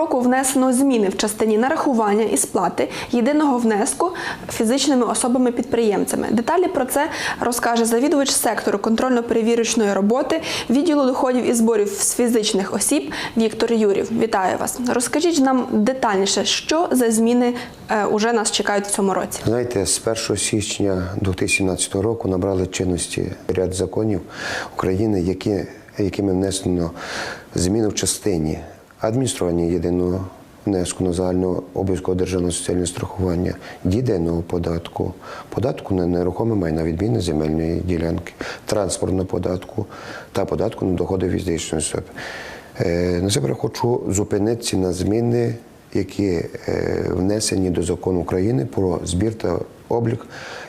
року внесено зміни в частині нарахування і сплати єдиного внеску фізичними особами-підприємцями. Деталі про це розкаже завідувач сектору контрольно-перевірочної роботи відділу доходів і зборів з фізичних осіб Віктор Юрів. Вітаю вас. Розкажіть нам детальніше, що за зміни е, уже нас чекають в цьому році. Знаєте, з 1 січня 2017 року набрали чинності ряд законів України, які, якими внесено зміни в частині адміністрування єдиного внеску на загальне обов'язкове державне соціальне страхування, єдиного податку, податку на нерухоме майна відміни земельної ділянки, транспортного податку та податку на доходи фізичної особи. Е, Насамперед хочу зупинитися на зміни які е, внесені до закону України про збір та облік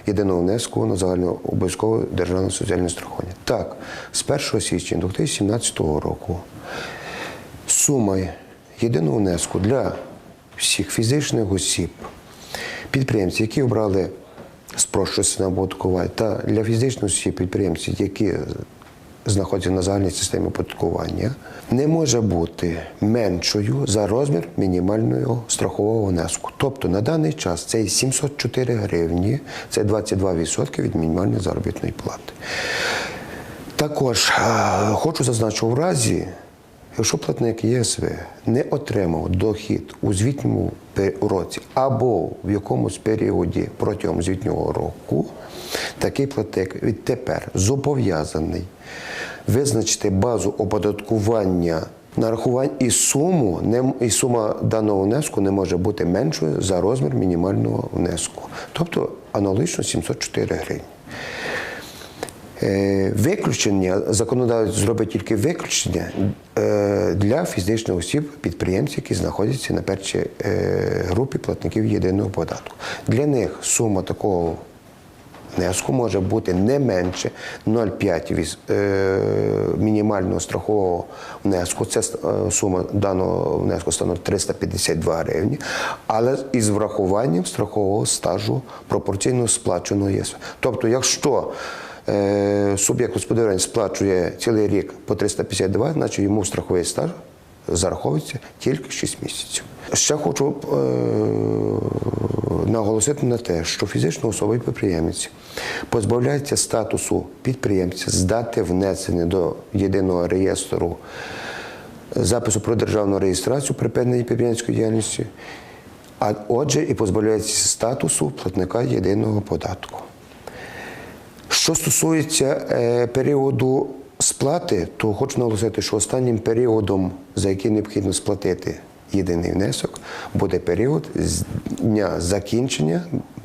єдиного внеску на загальнообов'язкове державне соціальне страхування. Так, з 1 січня 2017 року сума єдиного внеску для всіх фізичних осіб, підприємців, які обрали спрощує оподаткування, та для фізичних осіб підприємців, які знаходяться на загальній системі оподаткування, не може бути меншою за розмір мінімального страхового внеску. Тобто на даний час це 704 гривні, це 22% від мінімальної заробітної плати. Також хочу зазначити, в разі, якщо платник ЄСВ не отримав дохід у звітньому році або в якомусь періоді протягом звітнього року, такий платник відтепер зобов'язаний визначити базу оподаткування нарахувань і суму і сума даного внеску не може бути меншою за розмір мінімального внеску, тобто аналогічно 704 гривні. Е, Виключення законодавець зробить тільки виключення е, для фізичних осіб, підприємців, які знаходяться на першій е, групі платників єдиного податку. Для них сума такого внеску може бути не менше 0,5 від мінімального страхового внеску. Це сума даного внеску становить 352 гривні, але із врахуванням страхового стажу пропорційно сплаченого ЄСВ. Тобто, якщо суб'єкт господарювання сплачує цілий рік по 352, значить йому страховий стаж зараховується тільки 6 місяців. Ще хочу е, наголосити на те, що фізична особа і підприємець позбавляється статусу підприємця з дати внесення до єдиного реєстру запису про державну реєстрацію припинення підприємської діяльності, а отже, і позбавляється статусу платника єдиного податку. Що стосується е, періоду сплати, то хочу наголосити, що останнім періодом, за який необхідно сплатити єдиний внесок, буде період з дня закінчення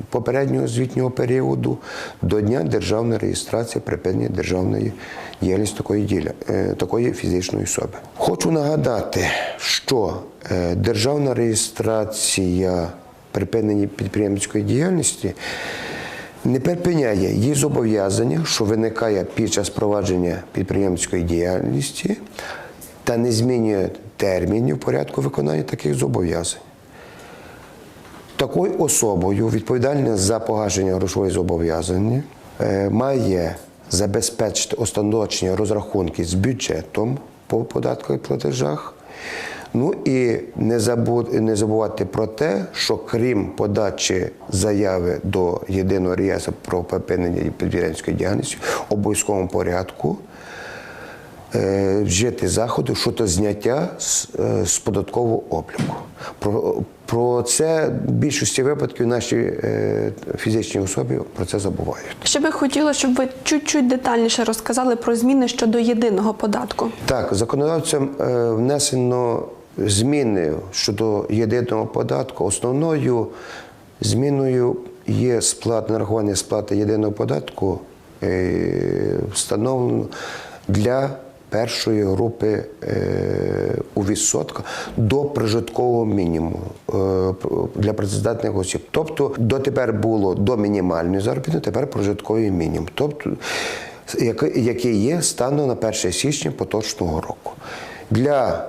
попереднього звітнього періоду до дня державної реєстрації припинення державної діяльності такої, діля, е, такої фізичної особи. Хочу нагадати, що е, державна реєстрація припинення підприємницької діяльності не припиняє її зобов'язання, що виникає під час провадження підприємницької діяльності та не змінює термінів порядку виконання таких зобов'язань. Такою особою, відповідальною за погашення грошової зобов'язання, е, має забезпечити остаточні розрахунки з бюджетом по податкових платежах. Ну і не забу- не забувати про те, що крім подачі заяви до єдиного реєстру про припинення підприємської діяльності обов'язковому порядку е, вжити заходи щодо зняття з, е, з податкового обліку. Про, про це в більшості випадків наші е, фізичні особи про це забувають. Ще би хотіла, щоб ви чуть-чуть детальніше розказали про зміни щодо єдиного податку. Так, законодавцям е, внесено зміни щодо єдиного податку. Основною зміною є сплат, нарахування сплати єдиного податку е, встановлено для першої групи е, у відсотках до прожиткового мінімуму е, для працездатних осіб. Тобто дотепер було до мінімальної заробітної, тепер прожитковий мінімум. Тобто який- є станом на 1 січня поточного року. Для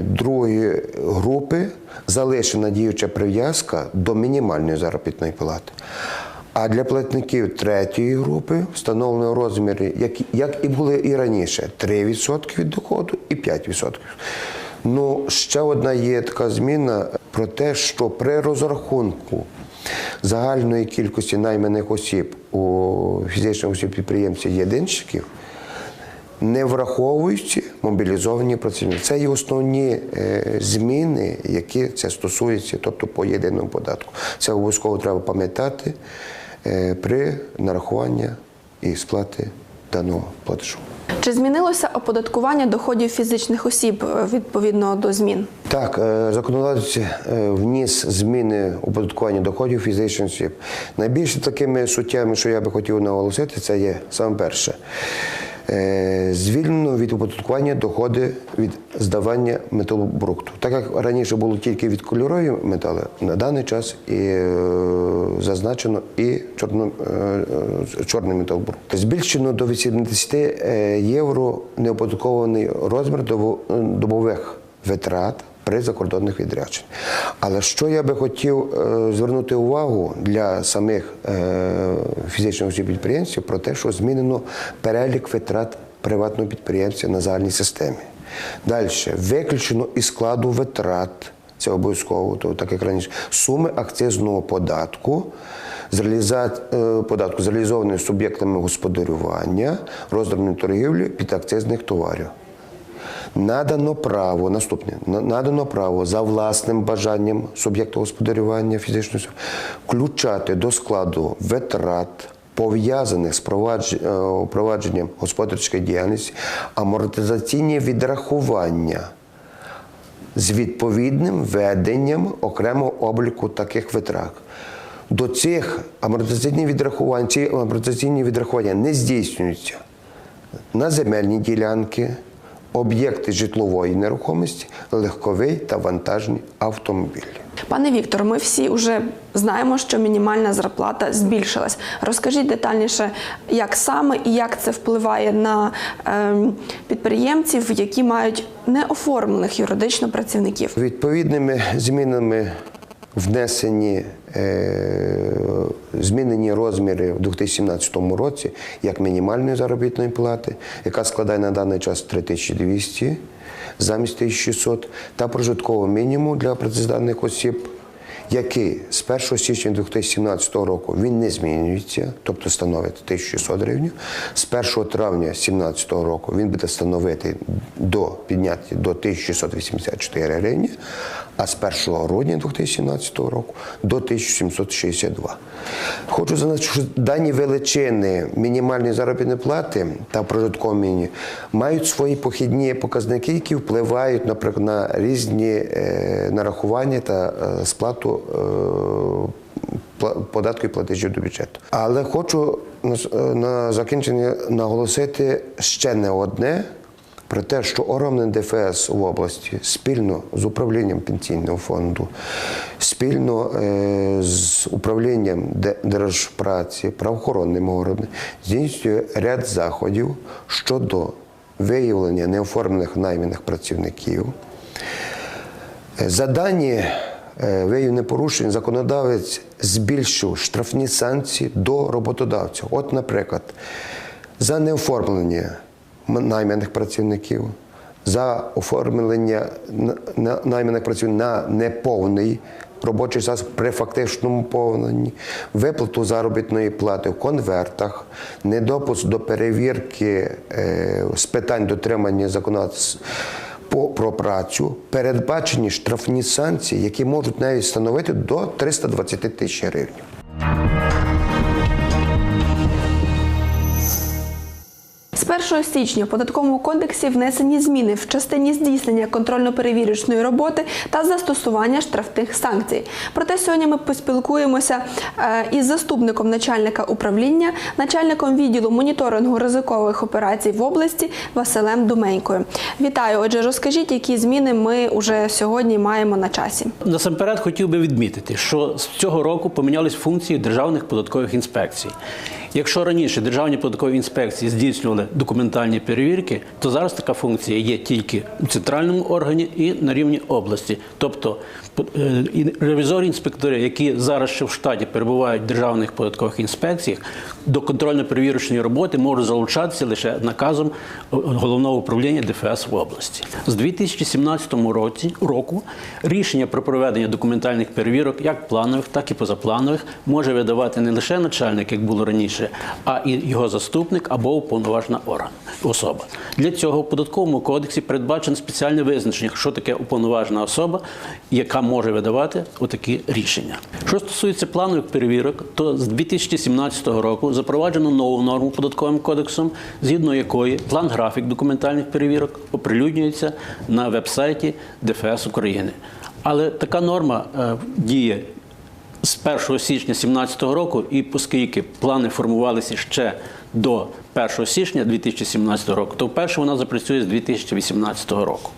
другої групи залишена діюча прив'язка до мінімальної заробітної плати. А для платників третьої групи встановлено розміри, як, як і були і раніше, 3% від доходу і 5%. Ну, ще одна є така зміна про те, що при розрахунку загальної кількості найманих осіб у фізичних осіб підприємців єдинщиків не враховуючи мобілізовані працівники. Це є основні е, зміни, які це стосується, тобто по єдиному податку. Це обов'язково треба пам'ятати е, при нарахуванні і сплати даного платежу. Чи змінилося оподаткування доходів фізичних осіб е, відповідно до змін? Так, законодавець вніс зміни оподаткування доходів фізичних осіб. Найбільше такими суттєвими, що я би хотів наголосити, це є саме перше. Е, Звільнено від оподаткування доходи від здавання металобрухту. Так як раніше було тільки від кольорові метали, на даний час і е, зазначено і чорно, е, чорний металобрухт. Збільшено до 80 е, євро неоподаткований розмір добо- добових витрат при закордонних відрядженнях. Але що я би хотів е, звернути увагу для самих е, фізичних осіб підприємців про те, що змінено перелік витрат приватного підприємця на загальній системі. Далі виключено із складу витрат. Це обов'язково, то так як раніше, суми акцизного податку з реаліза... е, податку з суб'єктами господарювання, роздрібної торгівлі підакцизних товарів. Надано право, наступне, надано право за власним бажанням суб'єкту господарювання фізичної включати до складу витрат, пов'язаних з е, провадженням господарської діяльності, амортизаційні відрахування з відповідним веденням окремого обліку таких витрат. До цих амортизаційних відрахувань, ці амортизаційні відрахування не здійснюються на земельні ділянки, об'єкти житлової нерухомості, легковий та вантажні автомобілі. Пане Віктор, ми всі вже знаємо, що мінімальна зарплата збільшилась. Розкажіть детальніше, як саме і як це впливає на ем, підприємців, які мають неоформлених юридично працівників. Відповідними змінами внесені е, змінені розміри в 2017 році як мінімальної заробітної плати, яка складає на даний час 3200 замість 1600, та прожиткового мінімуму для працездатних осіб, який з 1 січня 2017 року він не змінюється, тобто становить 1600 гривень. З 1 травня 2017 року він буде становити до підняття до 1684 гривні, а з 1 грудня 2017 року до 1762. Хочу зазначити, що дані величини мінімальної заробітної плати та прожиткового мінімуму мають свої похідні показники, які впливають, наприклад, на різні е, нарахування та е, сплату е, податку і платежів до бюджету. Але хочу на, на закінчення наголосити ще не одне. Про те, що органи ДФС в області спільно з управлінням пенсійного фонду, спільно е, з управлінням держпраці, правоохоронними органами здійснює ряд заходів щодо виявлення неоформлених найманих працівників. Е, За дані е, виявлених порушень законодавець збільшив штрафні санкції до роботодавців. От, наприклад, за неоформлення найманих працівників, за оформлення на- найманих працівників на неповний робочий час при фактичному повненні, виплату заробітної плати в конвертах, недопуск до перевірки е, з питань дотримання законодавства про працю передбачені штрафні санкції, які можуть навіть становити до 320 тисяч гривень. З 1 січня в податковому кодексі внесені зміни в частині здійснення контрольно-перевірочної роботи та застосування штрафних санкцій. Проте сьогодні ми поспілкуємося е, із заступником начальника управління, начальником відділу моніторингу ризикових операцій в області Василем Думенькою. Вітаю! Отже, розкажіть, які зміни ми уже сьогодні маємо на часі. Насамперед хотів би відмітити, що з цього року помінялись функції державних податкових інспекцій. Якщо раніше державні податкові інспекції здійснювали документальні перевірки, то зараз така функція є тільки у центральному органі і на рівні області. Тобто е, і ревізори інспектори, які зараз ще в штаті перебувають в державних податкових інспекціях, до контрольно-перевірочної роботи можуть залучатися лише наказом головного управління ДФС в області. З 2017 році року рішення про проведення документальних перевірок, як планових, так і позапланових, може видавати не лише начальник, як було раніше, а і його заступник або уповноважена орган особа. Для цього в податковому кодексі передбачено спеціальне визначення, що таке уповноважена особа, яка може видавати отакі рішення. Що стосується планових перевірок, то з 2017 року запроваджено нову норму податковим кодексом, згідно якої план графік документальних перевірок оприлюднюється на веб-сайті ДФС України. Але така норма е, діє з 1 січня 2017 року, і оскільки плани формувалися ще до 1 січня 2017 року, то вперше вона запрацює з 2018 року.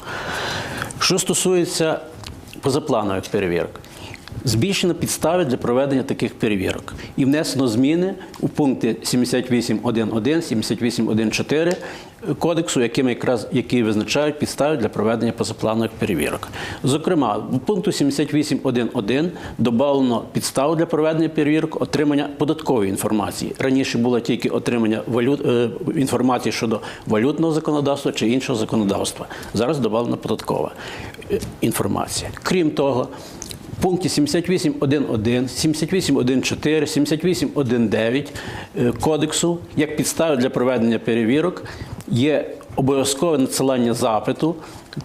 Що стосується позапланових перевірок, збільшено підстави для проведення таких перевірок і внесено зміни у пункти 78.1.1, 78.1.4 кодексу, якими якраз які визначають підстави для проведення позапланових перевірок. Зокрема, в пункту 78.1.1 додано підставу для проведення перевірок отримання податкової інформації. Раніше було тільки отримання валют, е, інформації щодо валютного законодавства чи іншого законодавства. Зараз додана податкова е, інформація. Крім того, пункті 78.1.1, 78.1.4, 78.1.9 е, кодексу як підстави для проведення перевірок є обов'язкове надсилання запиту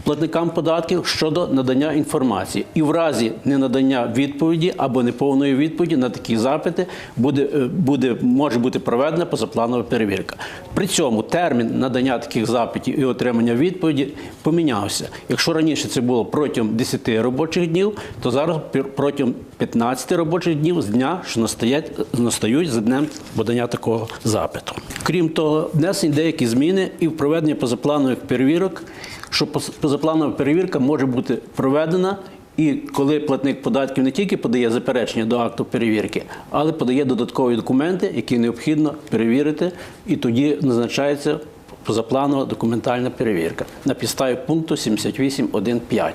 платникам податків щодо надання інформації. І в разі ненадання відповіді або неповної відповіді на такі запити буде, е, буде, може бути проведена позапланова перевірка. При цьому термін надання таких запитів і отримання відповіді помінявся. Якщо раніше це було протягом 10 робочих днів, то зараз протягом 15 робочих днів з дня, що настають, настають за днем подання такого запиту. Крім того, внесені деякі зміни і в проведення позапланових перевірок, що позапланова перевірка може бути проведена. І коли платник податків не тільки подає заперечення до акту перевірки, але подає додаткові документи, які необхідно перевірити, і тоді назначається позапланова документальна перевірка на підставі пункту 78.1.5.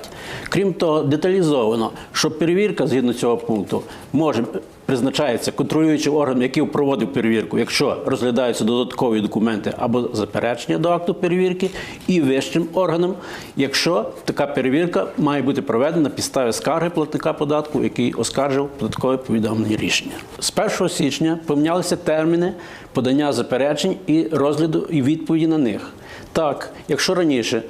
Крім того, деталізовано, що перевірка згідно цього пункту може призначається контролюючим органом, який проводив перевірку, якщо розглядаються додаткові документи або заперечення до акту перевірки, і вищим органом, якщо така перевірка має бути проведена на підставі скарги платника податку, який оскаржив податкове повідомлення рішення. З 1 січня помінялися терміни подання заперечень і розгляду і відповіді на них. Так, якщо раніше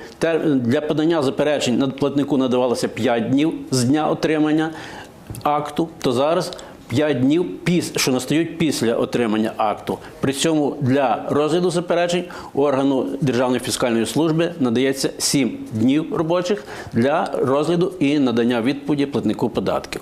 для подання заперечень платнику надавалося 5 днів з дня отримання акту, то зараз 5 днів, що настають після отримання акту. При цьому для розгляду заперечень органу Державної фіскальної служби надається 7 днів робочих для розгляду і надання відповіді платнику податків.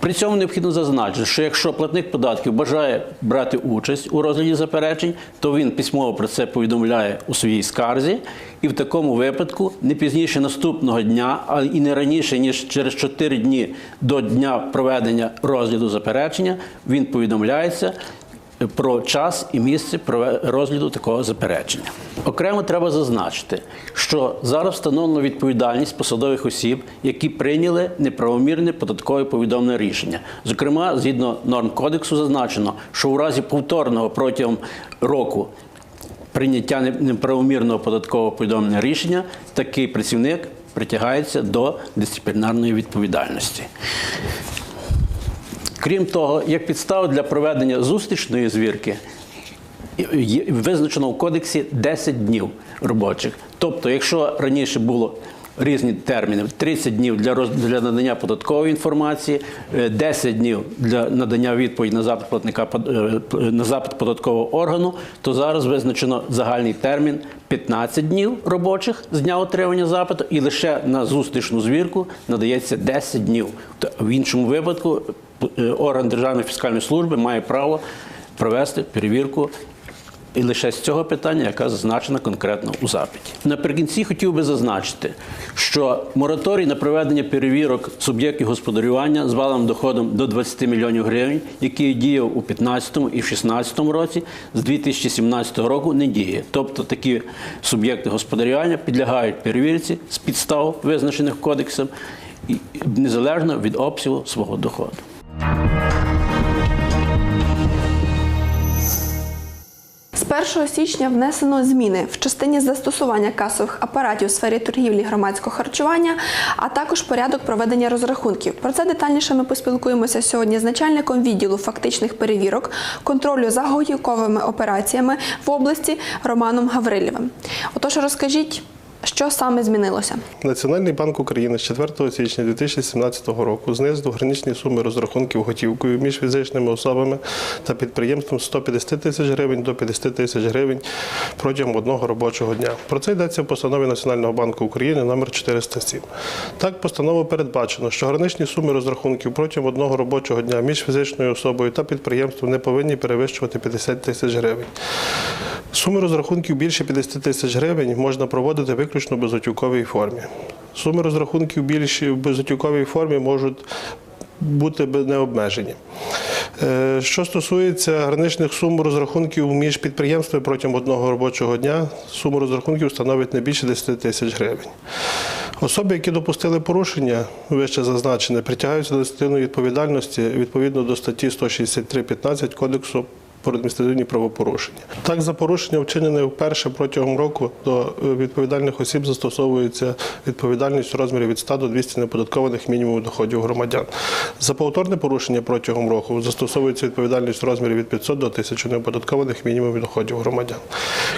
При цьому необхідно зазначити, що якщо платник податків бажає брати участь у розгляді заперечень, то він письмово про це повідомляє у своїй скарзі, і в такому випадку не пізніше наступного дня, а і не раніше ніж через 4 дні до дня проведення розгляду заперечення, він повідомляється про час і місце розгляду такого заперечення. Окремо треба зазначити, що зараз встановлено відповідальність посадових осіб, які прийняли неправомірне податкове повідомлене рішення. Зокрема, згідно норм кодексу зазначено, що у разі повторного протягом року прийняття неправомірного податкового повідомлення рішення такий працівник притягається до дисциплінарної відповідальності. Крім того, як підстава для проведення зустрічної звірки визначено в кодексі 10 днів робочих. Тобто, якщо раніше було різні терміни, 30 днів для, роз- для надання податкової інформації, е, 10 днів для надання відповіді на запит платника е, на запит податкового органу, то зараз визначено загальний термін 15 днів робочих з дня отримання запиту, і лише на зустрічну звірку надається 10 днів. В іншому випадку е, орган Державної фіскальної служби має право провести перевірку і лише з цього питання, яка зазначена конкретно у запиті. Наприкінці хотів би зазначити, що мораторій на проведення перевірок суб'єктів господарювання з валовим доходом до 20 мільйонів гривень, який діяв у 2015 і в 2016 році, з 2017 року не діє. Тобто такі суб'єкти господарювання підлягають перевірці з підстав, визначених кодексом, незалежно від обсягу свого доходу. З 1 січня внесено зміни в частині застосування касових апаратів у сфері торгівлі громадського харчування, а також порядок проведення розрахунків. Про це детальніше ми поспілкуємося сьогодні з начальником відділу фактичних перевірок, контролю за готівковими операціями в області Романом Гаврилєвим. Отож, розкажіть, що саме змінилося? Національний банк України з 4 січня 2017 року знизив граничні суми розрахунків готівкою між фізичними особами та підприємством з 150 тисяч гривень до 50 тисяч гривень протягом одного робочого дня. Про це йдеться в постанові Національного банку України номер 407. Так, постановою передбачено, що граничні суми розрахунків протягом одного робочого дня між фізичною особою та підприємством не повинні перевищувати 50 тисяч гривень. Суми розрахунків більше 50 тисяч гривень можна проводити виключно в безготівковій формі. Суми розрахунків більші в безготівковій формі можуть бути необмежені. Е, Що стосується граничних сум розрахунків між підприємствами протягом одного робочого дня, сума розрахунків становить не більше 10 тисяч гривень. Особи, які допустили порушення, вище зазначене, притягаються до адміністративної відповідальності відповідно до статті 163.15 Кодексу про адміністративні правопорушення. Так, за порушення, вчинене вперше протягом року, до е, відповідальних осіб застосовується відповідальність у розмірі від 100 до 200 неподаткованих мінімумів доходів громадян. За повторне порушення протягом року застосовується відповідальність у розмірі від 500 до 1000 неоподаткованих мінімумів доходів громадян.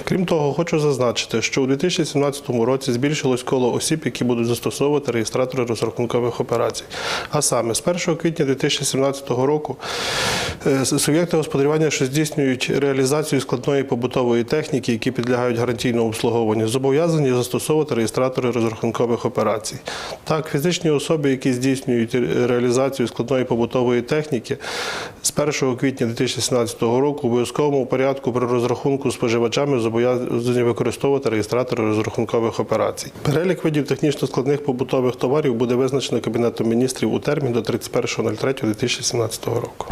Крім того, хочу зазначити, що у 2017 році збільшилось коло осіб, які будуть застосовувати реєстратори розрахункових операцій. А саме з 1 квітня 2017 року е, суб'єкти господарювання, що здійснюють реалізацію складної побутової техніки, які підлягають гарантійному обслуговуванню, зобов'язані застосовувати реєстратори розрахункових операцій. Так, фізичні особи, які здійснюють реалізацію складної побутової техніки, з 1 квітня 2017 року в обов'язковому порядку при розрахунку споживачами зобов'язані використовувати реєстратори розрахункових операцій. Перелік видів технічно складних побутових товарів буде визначено Кабінетом міністрів у термін до 31.03.2017 року.